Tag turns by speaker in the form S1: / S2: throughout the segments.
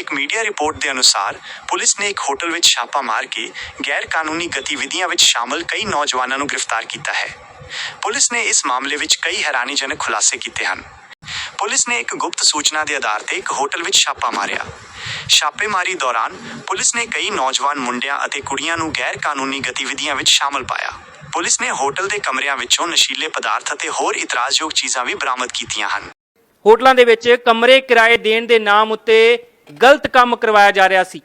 S1: ਇੱਕ media report ਦੇ ਅਨੁਸਾਰ, ਪੁਲਿਸ ਨੇ ਇੱਕ ਹੋਟਲ ਵਿੱਚ ਛਾਪਾ ਮਾਰ ਕੇ ਗੈਰ ਕਾਨੂੰਨੀ ਗਤੀਵਿਧੀਆਂ ਵਿੱਚ ਸ਼ਾਮਲ ਕਈ ਨੌਜਵਾਨਾਂ ਨੂੰ ਗ੍ਰਿਫਤਾਰ ਕੀਤਾ ਹੈ। ਪੁਲਿਸ ਨੇ ਇਸ ਮਾਮਲੇ ਵਿੱਚ ਕਈ ਹੈਰਾਨੀਜਨਕ ਖੁਲਾਸੇ ਕੀਤੇ ਹਨ। ਪੁਲਿਸ ਨੇ ਇੱਕ ਗੁਪਤ ਸੂਚਨਾ ਦੇ ਆਧਾਰ ਤੇ ਇੱਕ ਹੋਟਲ ਵਿੱਚ ਛਾਪਾ ਮਾਰਿਆ। ਛਾਪੇਮਾਰੀ ਦੌਰਾਨ, ਪੁਲਿਸ ਨੇ ਕਈ ਨੌਜਵਾਨ ਮੁੰਡਿਆਂ ਅਤੇ ਕੁੜੀਆਂ ਨੂੰ ਗੈਰ ਕਾਨੂੰਨੀ ਗਤੀਵਿਧੀਆਂ ਵਿੱਚ ਸ਼ਾਮਲ ਪਾਇਆ। ਪੁਲਿਸ ਨੇ ਹੋਟਲ ਦੇ ਕਮਰਿਆਂ ਵਿੱਚੋਂ ਨਸ਼ੀਲੇ ਪਦਾਰਥ ਅਤੇ ਹੋਰ ਇਤਰਾਜ਼ਯੋਗ ਚੀਜ਼ਾਂ ਵੀ ਬਰਾਮਦ ਕੀਤੀਆਂ ਹਨ।
S2: ਹੋਟਲਾਂ ਦੇ ਵਿੱਚ ਕਮਰੇ ਕਿਰਾਏ ਦੇਣ ਦੇ ਨਾਮ ਉੱਤੇ ਗਲਤ ਕੰਮ ਕਰਵਾਇਆ ਜਾ ਰਿਹਾ ਸੀ।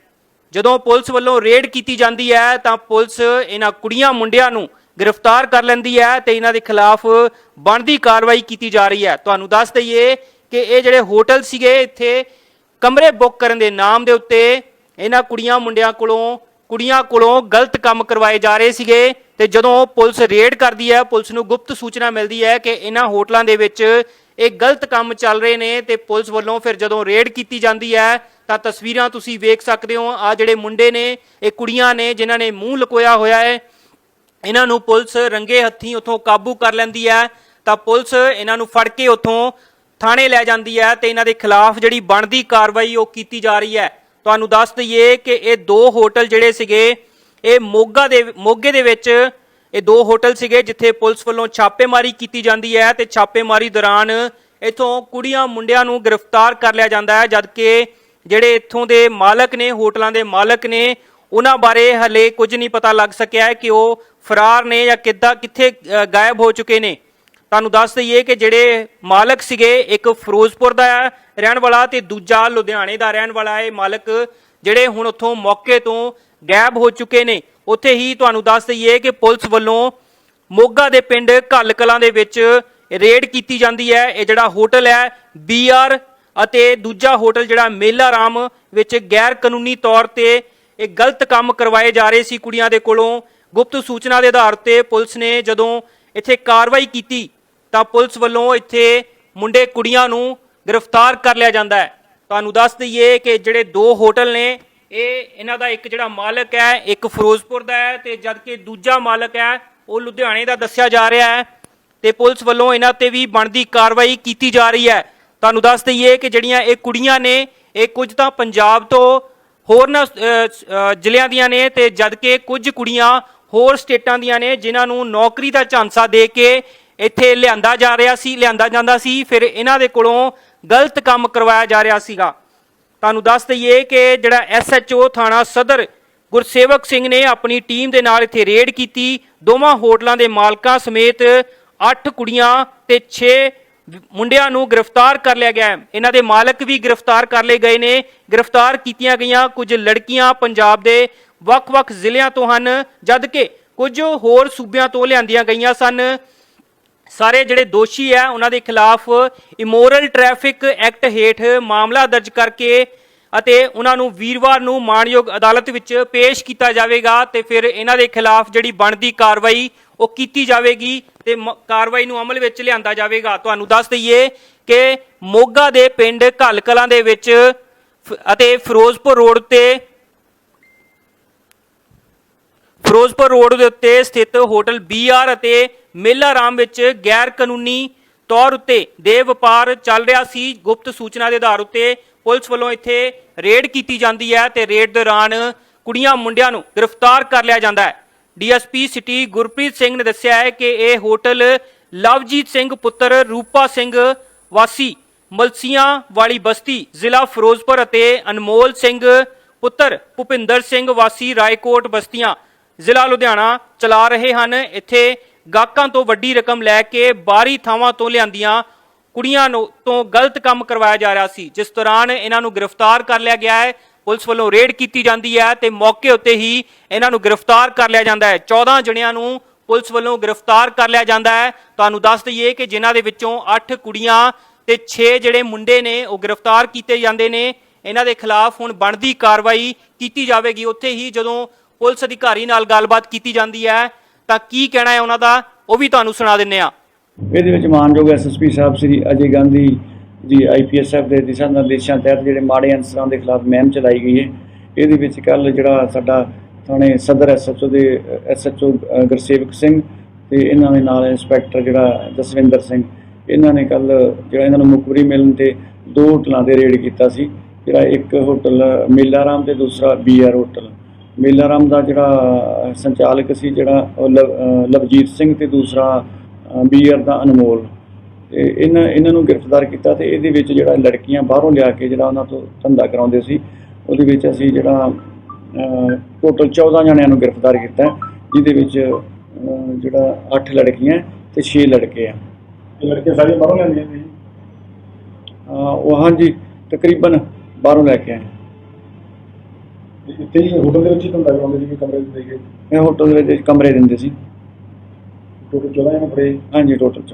S2: ਜਦੋਂ ਪੁਲਿਸ ਵੱਲੋਂ ਰੇਡ ਕੀਤੀ ਜਾਂਦੀ ਹੈ, ਤਾਂ ਪੁਲਿਸ ਇਹਨਾਂ ਕੁੜੀਆਂ ਮੁੰਡਿਆਂ ਨੂੰ ਗ੍ਰਿਫਤਾਰ ਕਰ ਲੈਂਦੀ ਹੈ ਤੇ ਇਹਨਾਂ ਦੇ ਖਿਲਾਫ ਬਣਦੀ ਕਾਰਵਾਈ ਕੀਤੀ ਜਾ ਰਹੀ ਹੈ। ਤੁਹਾਨੂੰ ਦੱਸ ਦਈਏ ਕਿ ਇਹ ਜਿਹੜੇ ਹੋਟਲ ਸੀਗੇ, ਇੱਥੇ ਕਮਰੇ ਬੁੱਕ ਕਰਨ ਦੇ ਨਾਮ ਦੇ ਉੱਤੇ ਇਹਨਾਂ ਕੁੜੀਆਂ ਮੁੰਡਿਆਂ ਕੋਲੋਂ, ਕੁੜੀਆਂ ਕੋਲੋਂ ਗਲਤ ਕੰਮ ਕਰਵਾਏ ਜਾ ਰਹੇ ਸੀਗੇ ਤੇ ਜਦੋਂ ਪੁਲਿਸ ਰੇਡ ਕਰਦੀ ਹੈ, ਪੁਲਿਸ ਨੂੰ ਗੁਪਤ ਸੂਚਨਾ ਮਿਲਦੀ ਹੈ ਕਿ ਇਹਨਾਂ ਹੋਟਲਾਂ ਦੇ ਵਿੱਚ ਇਹ ਗਲਤ ਕੰਮ ਚੱਲ ਰਹੇ ਨੇ ਤੇ ਪੁਲਿਸ ਵੱਲੋਂ ਫਿਰ ਜਦੋਂ ਰੇਡ ਕੀਤੀ ਜਾਂਦੀ ਹੈ, ਤਾਂ ਤਸਵੀਰਾਂ ਤੁਸੀਂ ਵੇਖ ਸਕਦੇ ਹੋ। ਆ ਜਿਹੜੇ ਮੁੰਡੇ ਨੇ, ਇਹ ਕੁੜੀਆਂ ਨੇ ਜਿਨ੍ਹਾਂ ਨੇ ਮੂੰਹ ਲਕੋਇਆ ਹੋਇਆ ਹੈ। ਇਹਨਾਂ ਨੂੰ ਪੁਲਿਸ ਰੰਗੇ ਹੱਥੀਂ ਉੱਥੋਂ ਕਾਬੂ ਕਰ ਲੈਂਦੀ ਹੈ। ਤਾਂ ਪੁਲਿਸ ਇਹਨਾਂ ਨੂੰ ਫੜ ਕੇ ਉੱਥੋਂ ਥਾਣੇ ਲੈ ਜਾਂਦੀ ਹੈ ਤੇ ਇਹਨਾਂ ਦੇ ਖਿਲਾਫ ਜਿਹੜੀ ਬਣਦੀ ਕਾਰਵਾਈ ਉਹ ਕੀਤੀ ਜਾ ਰਹੀ ਹੈ। ਤੁਹਾਨੂੰ ਦੱਸ ਦਈਏ ਕਿ ਇਹ ਦੋ ਹੋਟਲ ਜਿਹੜੇ ਸੀਗੇ, ਇਹ ਮੋਗਾ ਦੇ, ਮੋਗੇ ਦੇ ਵਿੱਚ ਇਹ ਦੋ ਹੋਟਲ ਸੀਗੇ ਜਿੱਥੇ ਪੁਲਿਸ ਵੱਲੋਂ ਛਾਪੇਮਾਰੀ ਕੀਤੀ ਜਾਂਦੀ ਹੈ ਤੇ ਛਾਪੇਮਾਰੀ ਦੌਰਾਨ ਇਥੋਂ ਕੁੜੀਆਂ ਮੁੰਡਿਆਂ ਨੂੰ ਗ੍ਰਿਫਤਾਰ ਕਰ ਲਿਆ ਜਾਂਦਾ ਹੈ, ਜਦਕਿ ਜਿਹੜੇ ਇੱਥੋਂ ਦੇ ਮਾਲਕ ਨੇ, ਹੋਟਲਾਂ ਦੇ ਮਾਲਕ ਨੇ, ਉਹਨਾਂ ਬਾਰੇ ਹਲੇ ਕੁਝ ਨਹੀਂ ਪਤਾ ਲੱਗ ਸਕਿਆ ਹੈ ਕਿ ਉਹ ਫਰਾਰ ਨੇ ਜਾਂ ਕਿੱਦਾਂ ਕਿੱਥੇ ਗਾਇਬ ਹੋ ਚੁੱਕੇ ਨੇ। ਤੁਹਾਨੂੰ ਦੱਸ ਦਈਏ ਕਿ ਜਿਹੜੇ ਮਾਲਕ ਸੀਗੇ, ਇੱਕ ਫਿਰੋਜ਼ਪੁਰ ਦਾ ਰਹਿਣ ਵਾਲਾ ਤੇ ਦੂਜਾ ਲੁਧਿਆਣੇ ਦਾ ਰਹਿਣ ਵਾਲਾ ਹੈ। ਮਾਲਕ ਜਿਹੜੇ ਹੁਣ ਉੱਥੋਂ ਮੌਕੇ ਤੋਂ ਗਾਇਬ ਹੋ ਚੁੱਕੇ ਨੇ। ਉੱਥੇ ਹੀ ਤੁਹਾਨੂੰ ਦੱਸ ਦਈਏ ਕਿ ਪੁਲਿਸ ਵੱਲੋਂ ਮੋਗਾ ਦੇ ਪਿੰਡ ਘੱਲ ਕਲਾਂ ਦੇ ਵਿੱਚ ਰੇਡ ਕੀਤੀ ਜਾਂਦੀ ਹੈ। ਇਹ ਜਿਹੜਾ ਹੋਟਲ ਹੈ ਬੀਆਰ ਅਤੇ ਦੂਜਾ ਹੋਟਲ ਜਿਹੜਾ ਮੇਲਾ ਰਾਮ ਵਿੱਚ ਗੈਰ ਕਾਨੂੰਨੀ ਤੌਰ ਤੇ ਇਹ ਗਲਤ ਕੰਮ ਕਰਵਾਏ ਜਾ ਰਹੇ ਸੀ ਕੁੜੀਆਂ ਦੇ ਕੋਲੋਂ। ਗੁਪਤ ਸੂਚਨਾ ਦੇ ਆਧਾਰ ਤੇ ਪੁਲਿਸ ਨੇ ਜਦੋਂ ਇੱਥੇ ਕਾਰਵਾਈ ਕੀਤੀ, ਤਾਂ ਪੁਲਿਸ ਵੱਲੋਂ ਇੱਥੇ ਮੁੰਡੇ ਕੁੜੀਆਂ ਨੂੰ ਗ੍ਰਿਫਤਾਰ ਕਰ ਲਿਆ ਜਾਂਦਾ ਹੈ। ਤੁਹਾਨੂੰ ਦੱਸ ਦਈਏ ਕਿ ਜਿਹੜੇ ਦੋ ਹੋਟਲ ਨੇ ਇਹ ਇਹਨਾਂ ਦਾ ਇੱਕ ਜਿਹੜਾ ਮਾਲਕ ਹੈ, ਇੱਕ ਫਿਰੋਜ਼ਪੁਰ ਦਾ ਹੈ ਤੇ ਜਦਕਿ ਦੂਜਾ ਮਾਲਕ ਹੈ, ਉਹ ਲੁਧਿਆਣੇ ਦਾ ਦੱਸਿਆ ਜਾ ਰਿਹਾ ਹੈ ਤੇ ਪੁਲਿਸ ਵੱਲੋਂ ਇਹਨਾਂ ਤੇ ਵੀ ਬਣਦੀ ਕਾਰਵਾਈ ਕੀਤੀ ਜਾ ਰਹੀ ਹੈ। ਤੁਹਾਨੂੰ ਦੱਸ ਦਈਏ ਕਿ ਜਿਹੜੀਆਂ ਇਹ ਕੁੜੀਆਂ ਨੇ, ਇਹ ਕੁਝ ਤਾਂ ਪੰਜਾਬ ਤੋਂ ਹੋਰਨਾਂ ਜ਼ਿਲ੍ਹਿਆਂ ਦੀਆਂ ਨੇ ਤੇ ਜਦਕਿ ਕੁਝ ਕੁੜੀਆਂ ਹੋਰ ਸਟੇਟਾਂ ਦੀਆਂ ਨੇ, ਜਿਨ੍ਹਾਂ ਨੂੰ ਨੌਕਰੀ ਦਾ ਝਾਂਸਾ ਦੇ ਕੇ ਇੱਥੇ ਲਿਆਂਦਾ ਜਾ ਰਿਹਾ ਸੀ, ਲਿਆਂਦਾ ਜਾਂਦਾ ਸੀ, ਫਿਰ ਇਹਨਾਂ ਦੇ ਕੋਲੋਂ ਗਲਤ ਕੰਮ ਕਰਵਾਇਆ ਜਾ ਰਿਹਾ ਸੀਗਾ। ਤੁਹਾਨੂੰ ਦੱਸ ਦਈਏ ਕਿ ਜਿਹੜਾ ਐਸਐਚਓ ਥਾਣਾ ਸਦਰ ਗੁਰਸੇਵਕ ਸਿੰਘ ਨੇ ਆਪਣੀ ਟੀਮ ਦੇ ਨਾਲ ਇੱਥੇ ਰੇਡ ਕੀਤੀ। ਦੋਵਾਂ ਹੋਟਲਾਂ ਦੇ ਮਾਲਕਾਂ ਸਮੇਤ 8 ਕੁੜੀਆਂ ਤੇ 6 ਮੁੰਡਿਆਂ ਨੂੰ ਗ੍ਰਿਫਤਾਰ ਕਰ ਲਿਆ ਗਿਆ ਇਹਨਾਂ ਦੇ ਮਾਲਕ ਵੀ ਗ੍ਰਿਫਤਾਰ ਕਰ ਲਏ ਗਏ ਨੇ। ਗ੍ਰਿਫਤਾਰ ਕੀਤੀਆਂ ਗਈਆਂ ਕੁਝ ਲੜਕੀਆਂ ਪੰਜਾਬ ਦੇ ਵੱਖ-ਵੱਖ ਜ਼ਿਲ੍ਹਿਆਂ ਤੋਂ ਹਨ, ਜਦਕਿ ਕੁਝ ਹੋਰ ਸੂਬਿਆਂ ਤੋਂ ਲਿਆਂਦੀਆਂ ਗਈਆਂ ਸਨ। ਸਾਰੇ ਜਿਹੜੇ ਦੋਸ਼ੀ ਹੈ ਉਹਨਾਂ ਦੇ ਖਿਲਾਫ ਇਮੋਰਲ ਟ੍ਰੈਫਿਕ ਐਕਟ ਹੇਠ ਮਾਮਲਾ ਦਰਜ ਕਰਕੇ ਅਤੇ ਉਹਨਾਂ ਨੂੰ ਵੀਰਵਾਰ ਨੂੰ ਮਾਣਯੋਗ ਅਦਾਲਤ ਵਿੱਚ ਪੇਸ਼ ਕੀਤਾ ਜਾਵੇਗਾ ਤੇ ਫਿਰ ਇਹਨਾਂ ਦੇ ਖਿਲਾਫ ਜਿਹੜੀ ਬਣਦੀ ਕਾਰਵਾਈ, ਉਹ ਕੀਤੀ ਜਾਵੇਗੀ ਤੇ ਮ- ਕਾਰਵਾਈ ਨੂੰ ਅਮਲ ਵਿੱਚ ਲਿਆਂਦਾ ਜਾਵੇਗਾ। ਤੁਹਾਨੂੰ ਦੱਸ ਦਈਏ ਕਿ ਮੋਗਾ ਦੇ ਪਿੰਡ ਘੱਲ ਕਲਾਂ ਦੇ ਵਿੱਚ ਫ- ਅਤੇ ਫਿਰੋਜ਼ਪੁਰ ਰੋਡ ਤੇ ਫਿਰੋਜ਼ਪੁਰ ਰੋਡ ਦੇ ਉੱਤੇ ਸਥਿਤ ਹੋਟਲ ਬੀਆਰ ਅਤੇ ਮੇਲਾ ਰਾਮ ਵਿੱਚ ਗੈਰ ਕਾਨੂੰਨੀ ਤੌਰ ਉੱਤੇ ਦੇ ਵਪਾਰ ਚੱਲ ਰਿਹਾ ਸੀ। ਗੁਪਤ ਸੂਚਨਾ ਦੇ ਆਧਾਰ ਉੱਤੇ ਪੁਲਿਸ ਵੱਲੋਂ ਇੱਥੇ ਰੇਡ ਕੀਤੀ ਜਾਂਦੀ ਹੈ ਤੇ ਰੇਡ ਦੌਰਾਨ ਕੁੜੀਆਂ ਮੁੰਡਿਆਂ ਨੂੰ ਗ੍ਰਿਫਤਾਰ ਕਰ ਲਿਆ ਜਾਂਦਾ ਹੈ। ਡੀਐਸਪੀ ਸਿਟੀ ਗੁਰਪ੍ਰੀਤ ਸਿੰਘ ਨੇ ਦੱਸਿਆ ਹੈ ਕਿ ਇਹ ਹੋਟਲ ਲਵਜੀਤ ਸਿੰਘ, ਪੁੱਤਰ ਰੂਪਾ ਸਿੰਘ, ਵਾਸੀ ਮਲਸੀਆਂ ਵਾਲੀ ਬਸਤੀ, ਜ਼ਿਲ੍ਹਾ ਫਿਰੋਜ਼ਪੁਰ ਅਤੇ ਅਨਮੋਲ ਸਿੰਘ, ਪੁੱਤਰ ਭੁਪਿੰਦਰ ਸਿੰਘ, ਵਾਸੀ ਰਾਏਕੋਟ ਬਸਤੀਆਂ ਜ਼ਿਲ੍ਹਾ ਲੁਧਿਆਣਾ ਚਲਾ ਰਹੇ ਹਨ। ਇੱਥੇ ਗਾਹਕਾਂ ਤੋਂ ਵੱਡੀ ਰਕਮ ਲੈ ਕੇ ਬਾਹਰੀ ਥਾਵਾਂ ਤੋਂ ਲਿਆਂਦੀਆਂ ਕੁੜੀਆਂ ਨੂੰ ਤੋਂ ਗਲਤ ਕੰਮ ਕਰਵਾਇਆ ਜਾ ਰਿਹਾ ਸੀ। ਜਿਸ ਦੌਰਾਨ ਇਹਨਾਂ ਨੂੰ ਗ੍ਰਿਫਤਾਰ ਕਰ ਲਿਆ ਗਿਆ ਹੈ। ਪੁਲਿਸ ਵੱਲੋਂ ਰੇਡ ਕੀਤੀ ਜਾਂਦੀ ਹੈ ਤੇ ਮੌਕੇ ਉੱਤੇ ਹੀ ਇਹਨਾਂ ਨੂੰ ਗ੍ਰਿਫਤਾਰ ਕਰ ਲਿਆ ਜਾਂਦਾ ਹੈ। 14 ਜਣਿਆਂ ਨੂੰ ਪੁਲਿਸ ਵੱਲੋਂ ਗ੍ਰਿਫਤਾਰ ਕਰ ਲਿਆ ਜਾਂਦਾ ਹੈ। ਤੁਹਾਨੂੰ ਦੱਸ ਦਈਏ ਕਿ ਜਿਨ੍ਹਾਂ ਦੇ ਵਿੱਚੋਂ 8 ਕੁੜੀਆਂ ਤੇ 6 ਜਿਹੜੇ ਮੁੰਡੇ ਨੇ, ਉਹ ਗ੍ਰਿਫਤਾਰ ਕੀਤੇ ਜਾਂਦੇ ਨੇ। ਇਹਨਾਂ ਦੇ ਖਿਲਾਫ ਹੁਣ ਬਣਦੀ ਕਾਰਵਾਈ ਕੀਤੀ ਜਾਵੇਗੀ। ਉੱਥੇ ਹੀ ਜਦੋਂ ਪੁਲਿਸ ਅਧਿਕਾਰੀ ਨਾਲ ਗੱਲਬਾਤ ਕੀਤੀ ਜਾਂਦੀ ਹੈ, ਤਾਂ ਕੀ ਕਹਿਣਾ ਹੈ ਉਹਨਾਂ ਦਾ? ਉਹ ਵੀ ਤੁਹਾਨੂੰ ਸੁਣਾ ਦਿੰਨੇ ਆ
S3: ਇਹਦੇ ਵਿੱਚ ਮਾਨਯੋਗ ਐਸਐਸਪੀ ਸਾਹਿਬ ਸ੍ਰੀ ਅਜੇ ਗਾਂਧੀ ਜੀ ਆਈਪੀਐਸਐਫ ਦੇ ਦਿਸ਼ਾ ਨਿਰਦੇਸ਼ਾਂ ਤਹਿਤ ਜਿਹੜੇ ਮਾੜੇ ਅਨਸਰਾਂ ਦੇ ਖਿਲਾਫ ਮੁਹਿੰਮ ਚਲਾਈ ਗਈ ਹੈ, ਇਹਦੇ ਵਿੱਚ ਕੱਲ ਜਿਹੜਾ ਸਾਡਾ ਥਾਣੇ ਸਦਰ ਐਸਐਚਓ ਦੇ ਐਸਐਚਓ ਗੁਰਸੇਵਕ ਸਿੰਘ ਤੇ ਇਹਨਾਂ ਦੇ ਨਾਲ ਇੰਸਪੈਕਟਰ ਜਿਹੜਾ ਜਸਵਿੰਦਰ ਸਿੰਘ, ਇਹਨਾਂ ਨੇ ਕੱਲ ਜਿਹੜਾ ਇਹਨਾਂ ਨੂੰ ਮੁਖਬਰੀ ਮਿਲਣ ਤੇ ਦੋ ਹੋਟਲਾਂ ਤੇ ਰੇਡ ਕੀਤਾ ਸੀ, ਜਿਹੜਾ ਇੱਕ ਹੋਟਲ ਮੇਲਾਰਾਮ ਤੇ ਦੂਸਰਾ ਬੀਆਰ ਹੋਟਲ। ਮੇਲਾਰਾਮ ਦਾ ਜਿਹੜਾ ਸੰਚਾਲਕ ਸੀ ਜਿਹੜਾ ਲਵਜੀਤ ਸਿੰਘ ਤੇ ਦੂਸਰਾ ਬੀਆਰ ਦਾ ਅਨਮੋਲ। ਤੇ ਇਹਨਾਂ ਇਹਨਾਂ ਨੂੰ ਗ੍ਰਿਫਤਾਰ ਕੀਤਾ ਤੇ ਇਹਦੇ ਵਿੱਚ ਜਿਹੜਾ ਲੜਕੀਆਂ ਬਾਹਰੋਂ ਲਿਆ ਕੇ ਜਿਹੜਾ ਉਹਨਾਂ ਤੋਂ ਧੰਦਾ ਕਰਾਉਂਦੇ ਸੀ ਉਹਦੇ ਵਿੱਚ ਅਸੀਂ ਜਿਹੜਾ ਟੋਟਲ 14 ਜਣਿਆਂ ਨੂੰ ਗ੍ਰਿਫਤਾਰ ਕੀਤਾ ਜਿਹਦੇ ਵਿੱਚ ਜਿਹੜਾ 8 ਲੜਕੀਆਂ ਤੇ 6 ਲੜਕੇ ਆ।
S4: ਲੜਕੇ ਸਾਰੇ ਬਾਹਰੋਂ ਲੈਂਦੇ ਸੀ
S3: ਉਹ ਹਾਂਜੀ ਤਕਰੀਬਨ ਬਾਹਰੋਂ ਲੈ ਕੇ ਆਏ।
S4: ਇੱਥੇ ਹੀ ਹੋਟਲ ਦੇ ਵਿੱਚ ਹੀ ਧੰਦਾ ਕਰਾਉਂਦੇ ਸੀ ਕਿ ਕਮਰੇ ਦੇ ਕੇ
S3: ਇਹ ਹੋਟਲ ਦੇ ਵਿੱਚ ਕਮਰੇ ਦਿੰਦੇ ਸੀ।
S4: ਟੋਟਲ 14 ਜਣੇ ਫੜੇ
S3: ਹਾਂਜੀ ਟੋਟਲ 'ਚ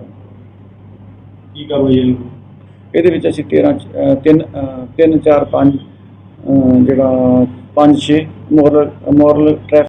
S4: ਕੀ ਕਾਰਵਾਈ ਹੈ?
S3: ਇਹਦੇ ਵਿੱਚ ਅਸੀਂ 13 3 3 4 5 ਜਿਹੜਾ 5 6 ਮੋਰਲ ਮੋਰਲ ਟ੍ਰੈਫਿਕ